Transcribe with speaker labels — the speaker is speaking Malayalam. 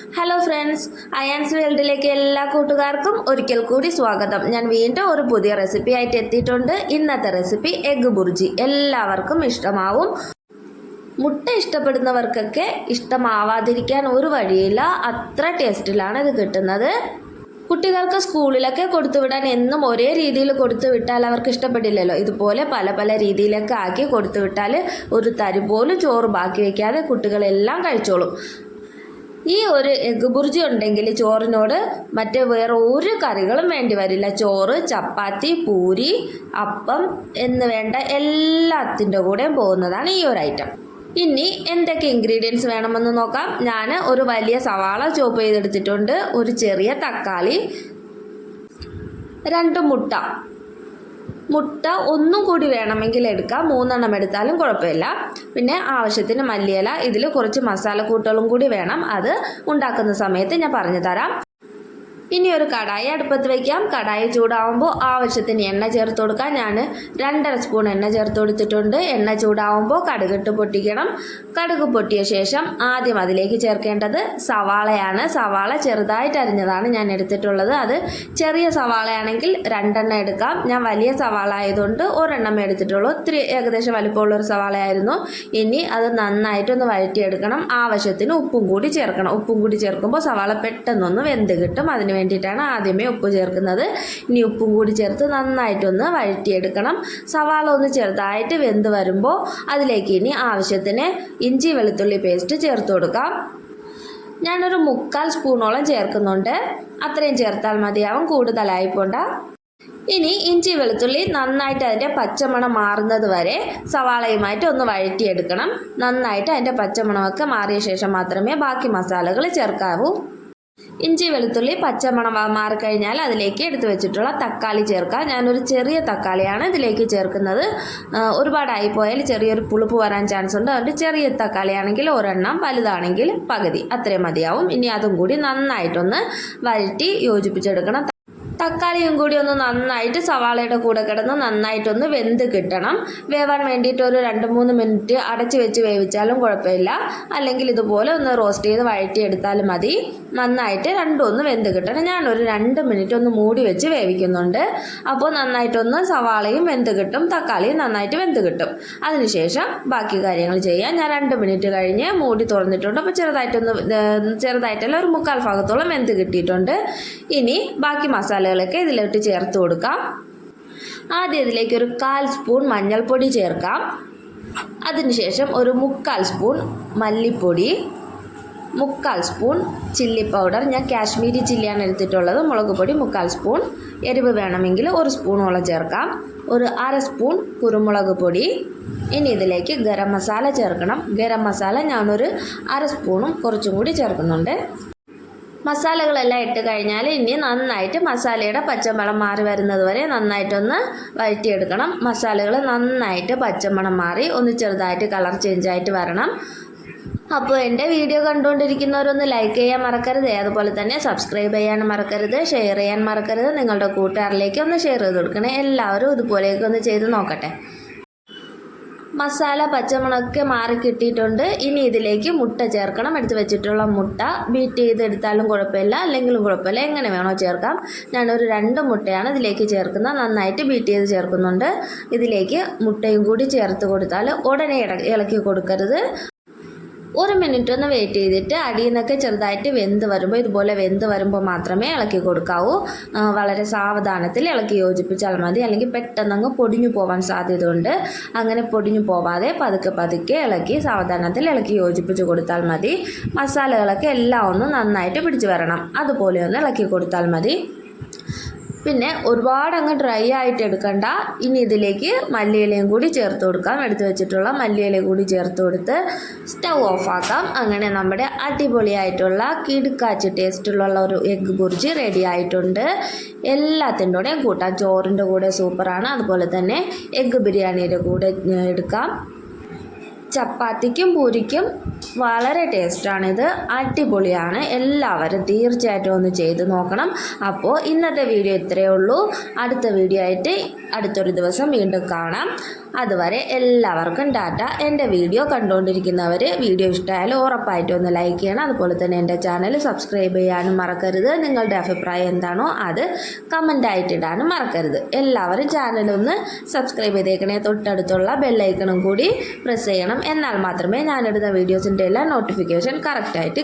Speaker 1: ഹലോ ഫ്രണ്ട്സ് അയാൻസ് വേൾഡിലേക്ക് എല്ലാ കൂട്ടുകാർക്കും ഒരിക്കൽ കൂടി സ്വാഗതം. ഞാൻ വീണ്ടും ഒരു പുതിയ റെസിപ്പി ആയിട്ട് എത്തിയിട്ടുണ്ട്. ഇന്നത്തെ റെസിപ്പി എഗ് ബുർജി. എല്ലാവർക്കും ഇഷ്ടമാവും. മുട്ട ഇഷ്ടപ്പെടുന്നവർക്കൊക്കെ ഇഷ്ടമാവാതിരിക്കാൻ ഒരു വഴിയില്ല. അത്ര ടേസ്റ്റിലാണ് ഇത് കിട്ടുന്നത്. കുട്ടികൾക്ക് സ്കൂളിലൊക്കെ കൊടുത്തുവിടാൻ എന്നും ഒരേ രീതിയിൽ കൊടുത്തു വിട്ടാൽ അവർക്ക് ഇഷ്ടപ്പെടില്ലല്ലോ. ഇതുപോലെ പല പല രീതിയിലൊക്കെ ആക്കി കൊടുത്തു വിട്ടാൽ ഒരു തരി പോലും ചോറ് ബാക്കി വയ്ക്കാതെ കുട്ടികളെല്ലാം കഴിച്ചോളും. ഈ ഒരു എഗ് ബുർജി ഉണ്ടെങ്കിൽ ചോറിനോട് മറ്റേ വേറെ ഒരു കറികളും വേണ്ടി വരില്ല. ചോറ് ചപ്പാത്തി പൂരി അപ്പം എന്ന് വേണ്ട എല്ലാത്തിന്റെ കൂടെയും പോകുന്നതാണ് ഈ ഒരു ഐറ്റം ഇനി എന്തൊക്കെ ഇൻഗ്രീഡിയൻസ് വേണമെന്ന് നോക്കാം. ഞാൻ ഒരു വലിയ സവാള ചോപ്പ് ചെയ്തെടുത്തിട്ടുണ്ട്. ഒരു ചെറിയ തക്കാളി രണ്ട് മുട്ട. മുട്ട ഒന്നും കൂടി വേണമെങ്കിൽ എടുക്കാം. മൂന്നെണ്ണം എടുത്താലും കുഴപ്പമില്ല. പിന്നെ ആവശ്യത്തിന് മല്ലിയില ഇതിൽ കുറച്ച് മസാലക്കൂട്ടുകളും കൂടി വേണം. അത് ഉണ്ടാക്കുന്ന സമയത്ത് ഞാൻ പറഞ്ഞു തരാം. ഇനി ഒരു കടായി അടുപ്പത്ത് വയ്ക്കാം കടായി ചൂടാവുമ്പോൾ ആവശ്യത്തിന് എണ്ണ ചേർത്ത് കൊടുക്കാം. ഞാൻ രണ്ടര സ്പൂൺ എണ്ണ ചേർത്ത് കൊടുത്തിട്ടുണ്ട്. എണ്ണ ചൂടാവുമ്പോൾ കടുകിട്ട് പൊട്ടിക്കണം. കടുക് പൊട്ടിയ ശേഷം ആദ്യം അതിലേക്ക് ചേർക്കേണ്ടത് സവാളയാണ്. സവാള ചെറുതായിട്ട് അരിഞ്ഞതാണ് ഞാൻ എടുത്തിട്ടുള്ളത്. അത് ചെറിയ സവാളയാണെങ്കിൽ രണ്ടെണ്ണം എടുക്കാം. ഞാൻ വലിയ സവാള ആയതുകൊണ്ട് ഒരെണ്ണം എടുത്തിട്ടുള്ളൂ. ഒത്തിരി ഏകദേശം വലിപ്പമുള്ള ഒരു സവാളയായിരുന്നു. ഇനി അത് നന്നായിട്ടൊന്ന് വഴറ്റിയെടുക്കണം. ആവശ്യത്തിന് ഉപ്പും കൂടി ചേർക്കണം. ഉപ്പും കൂടി ചേർക്കുമ്പോൾ സവാള പെട്ടെന്നൊന്ന് വെന്ത് കിട്ടും. അതിന് വേണ്ടിയിട്ടാണ് ആദ്യമേ ഉപ്പ് ചേർക്കുന്നത്. ഇനി ഉപ്പും കൂടി ചേർത്ത് നന്നായിട്ടൊന്ന് വഴറ്റിയെടുക്കണം. സവാള ഒന്ന് ചെറുതായിട്ട് വെന്ത് വരുമ്പോൾ അതിലേക്ക് ഇനി ആവശ്യത്തിന് ഇഞ്ചി വെളുത്തുള്ളി പേസ്റ്റ് ചേർത്ത് കൊടുക്കാം. ഞാനൊരു മുക്കാൽ സ്പൂണോളം ചേർക്കുന്നുണ്ട്. അത്രയും ചേർത്താൽ മതിയാവും. കൂടുതലായി പോണ്ട. ഇനി ഇഞ്ചി വെളുത്തുള്ളി നന്നായിട്ട് അതിന്റെ പച്ചമണം മാറുന്നത് വരെ സവാളയുമായിട്ട് ഒന്ന് വഴറ്റിയെടുക്കണം. നന്നായിട്ട് അതിന്റെ പച്ചമണമൊക്കെ മാറിയ ശേഷം മാത്രമേ ബാക്കി മസാലകൾ ചേർക്കാവൂ. ഇഞ്ചി വെളുത്തുള്ളി പച്ചമണം മാറിക്കഴിഞ്ഞാൽ അതിലേക്ക് എടുത്തു വെച്ചിട്ടുള്ള തക്കാളി ചേർക്കാം. ഞാനൊരു ചെറിയ തക്കാളിയാണ് ഇതിലേക്ക് ചേർക്കുന്നത്. ഒരുപാടായി പോയാൽ ചെറിയൊരു പുളിപ്പ് വരാൻ ചാൻസ് ഉണ്ട്. അതുകൊണ്ട് ചെറിയ തക്കാളിയാണെങ്കിൽ ഒരെണ്ണം വലുതാണെങ്കിൽ പകുതി. അത്രയും മതിയാവും. ഇനി അതും കൂടി നന്നായിട്ടൊന്ന് വഴറ്റി യോജിപ്പിച്ചെടുക്കണം. തക്കാളിയും കൂടി ഒന്ന് നന്നായിട്ട് സവാളയുടെ കൂടെ കിടന്ന് നന്നായിട്ടൊന്ന് വെന്ത് കിട്ടണം. വേവാൻ വേണ്ടിയിട്ട് ഒരു രണ്ട് മൂന്ന് മിനിറ്റ് അടച്ച് വെച്ച് വേവിച്ചാലും കുഴപ്പമില്ല. അല്ലെങ്കിൽ ഇതുപോലെ ഒന്ന് റോസ്റ്റ് ചെയ്ത് വഴറ്റിയെടുത്താലും മതി. നന്നായിട്ട് രണ്ടും ഒന്ന് വെന്ത് കിട്ടണം. ഞാനൊരു രണ്ട് മിനിറ്റ് ഒന്ന് മൂടി വെച്ച് വേവിക്കുന്നുണ്ട്. അപ്പോൾ നന്നായിട്ടൊന്ന് സവാളയും വെന്ത് കിട്ടും. തക്കാളിയും നന്നായിട്ട് വെന്ത് കിട്ടും. അതിനുശേഷം ബാക്കി കാര്യങ്ങൾ ചെയ്യാം. ഞാൻ രണ്ട് മിനിറ്റ് കഴിഞ്ഞ് മൂടി തുറന്നിട്ടുണ്ട്. അപ്പോൾ ചെറുതായിട്ടൊന്ന് ചെറുതായിട്ടല്ല ഒരു മുക്കാൽ ഭാഗത്തോളം വെന്ത് കിട്ടിയിട്ടുണ്ട്. ഇനി ബാക്കി മസാലകളൊക്കെ ഇതിലോട്ട് ചേർത്ത് കൊടുക്കാം. ആദ്യം ഇതിലേക്ക് ഒരു കാൽ സ്പൂൺ മഞ്ഞൾപ്പൊടി ചേർക്കാം. അതിനുശേഷം ഒരു മുക്കാൽ സ്പൂൺ മല്ലിപ്പൊടി മുക്കാൽ സ്പൂൺ ചില്ലി പൗഡർ. ഞാൻ കാശ്മീരി ചില്ലിയാണ് എടുത്തിട്ടുള്ളത്. മുളക് പൊടി മുക്കാൽ സ്പൂൺ. എരിവ് വേണമെങ്കിൽ ഒരു സ്പൂണോളം ചേർക്കാം. ഒരു അര സ്പൂൺ കുരുമുളക് പൊടി. ഇനി ഇതിലേക്ക് ഗരം മസാല ചേർക്കണം. ഗരം മസാല ഞാനൊരു അര സ്പൂണും കുറച്ചും കൂടി ചേർക്കുന്നുണ്ട്. മസാലകളെല്ലാം ഇട്ട് കഴിഞ്ഞാൽ ഇനി നന്നായിട്ട് മസാലയുടെ പച്ചമണം മാറി വരുന്നത് വരെ നന്നായിട്ടൊന്ന് വഴറ്റിയെടുക്കണം. മസാലകൾ നന്നായിട്ട് പച്ചമണം മാറി ഒന്ന് ചെറുതായിട്ട് കളർ ചേഞ്ചായിട്ട് വരണം. അപ്പോൾ എന്റെ വീഡിയോ കണ്ടുകൊണ്ടിരിക്കുന്നവരൊന്ന് ലൈക്ക് ചെയ്യാൻ മറക്കരുത്. അതുപോലെ തന്നെ സബ്സ്ക്രൈബ് ചെയ്യാൻ മറക്കരുത്. ഷെയർ ചെയ്യാൻ മറക്കരുത്. നിങ്ങളുടെ കൂട്ടുകാരിലേക്ക് ഒന്ന് ഷെയർ ചെയ്ത് കൊടുക്കണേ. എല്ലാവരും ഇതുപോലെയൊക്കെ ഒന്ന് ചെയ്ത് നോക്കട്ടെ. മസാല പച്ചമുളകൊക്കെ മാറി കിട്ടിയിട്ടുണ്ട്. ഇനി ഇതിലേക്ക് മുട്ട ചേർക്കണം. എടുത്ത് വെച്ചിട്ടുള്ള മുട്ട ബീറ്റ് ചെയ്തെടുത്താലും കുഴപ്പമില്ല. അല്ലെങ്കിലും കുഴപ്പമില്ല. എങ്ങനെ വേണോ ചേർക്കാം. ഞാനൊരു രണ്ട് മുട്ടയാണ് ഇതിലേക്ക് ചേർക്കുന്നത്. നന്നായിട്ട് ബീറ്റ് ചെയ്ത് ചേർക്കുന്നുണ്ട്. ഇതിലേക്ക് മുട്ടയും കൂടി ചേർത്ത് കൊടുത്താൽ ഉടനെ ഇളക്കി കൊടുക്കരുത്. ഒരു മിനിറ്റ് ഒന്ന് വെയിറ്റ് ചെയ്തിട്ട് അടിയിൽ നിന്നൊക്കെ ചെറുതായിട്ട് വെന്ത് വരുമ്പോൾ ഇതുപോലെ വെന്ത് വരുമ്പോൾ മാത്രമേ ഇളക്കി കൊടുക്കാവൂ. വളരെ സാവധാനത്തിൽ ഇളക്കി യോജിപ്പിച്ചാൽ മതി. അല്ലെങ്കിൽ പെട്ടെന്ന് അങ്ങ് പൊടിഞ്ഞു പോകാൻ സാധ്യതയുണ്ട്. അങ്ങനെ പൊടിഞ്ഞു പോവാതെ പതുക്കെ പതുക്കെ ഇളക്കി സാവധാനത്തിൽ ഇളക്കി യോജിപ്പിച്ച് കൊടുത്താൽ മതി. മസാലകളൊക്കെ എല്ലാം ഒന്ന് നന്നായിട്ട് പിടിച്ചു വരണം. അതുപോലെ ഒന്ന് ഇളക്കി കൊടുത്താൽ മതി. പിന്നെ ഒരുപാട് അങ്ങ് ഡ്രൈ ആയിട്ട് എടുക്കണ്ട. ഇനി ഇതിലേക്ക് മല്ലിയിലയും കൂടി ചേർത്ത് കൊടുക്കാം. എടുത്ത് വെച്ചിട്ടുള്ള മല്ലിയില കൂടി ചേർത്ത് കൊടുത്ത് സ്റ്റൗ ഓഫാക്കാം അങ്ങനെ നമ്മുടെ അടിപൊളിയായിട്ടുള്ള കിടുക്കാച്ച് ടേസ്റ്റുള്ള ഒരു എഗ്ഗ് ബുർജി റെഡി ആയിട്ടുണ്ട്. എല്ലാത്തിന്റെ കൂടെയും കൂട്ടാം. ചോറിന്റെ കൂടെ സൂപ്പറാണ് അതുപോലെ തന്നെ എഗ്ഗ് ബിരിയാണിയുടെ കൂടെ എടുക്കാം. ചപ്പാത്തിക്കും പൂരിക്കും വളരെ ടേസ്റ്റാണ് ഇത് അടിപൊളിയാണ്. എല്ലാവരും തീർച്ചയായിട്ടും ഒന്ന് ചെയ്ത് നോക്കണം. അപ്പോൾ ഇന്നത്തെ വീഡിയോ ഇത്രയേ ഉള്ളൂ. അടുത്ത വീഡിയോ ആയിട്ട് അടുത്തൊരു ദിവസം വീണ്ടും കാണാം. അതുവരെ എല്ലാവർക്കും ടാറ്റ. എന്റെ വീഡിയോ കണ്ടുകൊണ്ടിരിക്കുന്നവർ വീഡിയോ ഇഷ്ടമായാലും ഉറപ്പായിട്ടും ഒന്ന് ലൈക്ക് ചെയ്യണം. അതുപോലെ തന്നെ എന്റെ ചാനൽ സബ്സ്ക്രൈബ് ചെയ്യാനും മറക്കരുത്. നിങ്ങളുടെ അഭിപ്രായം എന്താണോ അത് കമന്റായിട്ടിടാനും മറക്കരുത്. എല്ലാവരും ചാനലൊന്ന് സബ്സ്ക്രൈബ് ചെയ്തേക്കണേ. തൊട്ടടുത്തുള്ള ബെല്ലൈക്കണും കൂടി പ്രസ് ചെയ്യണം. എന്നാൽ മാത്രമേ ഞാനിടുന്ന വീഡിയോസിന്റെ എല്ലാ നോട്ടിഫിക്കേഷൻ കറക്റ്റായിട്ട്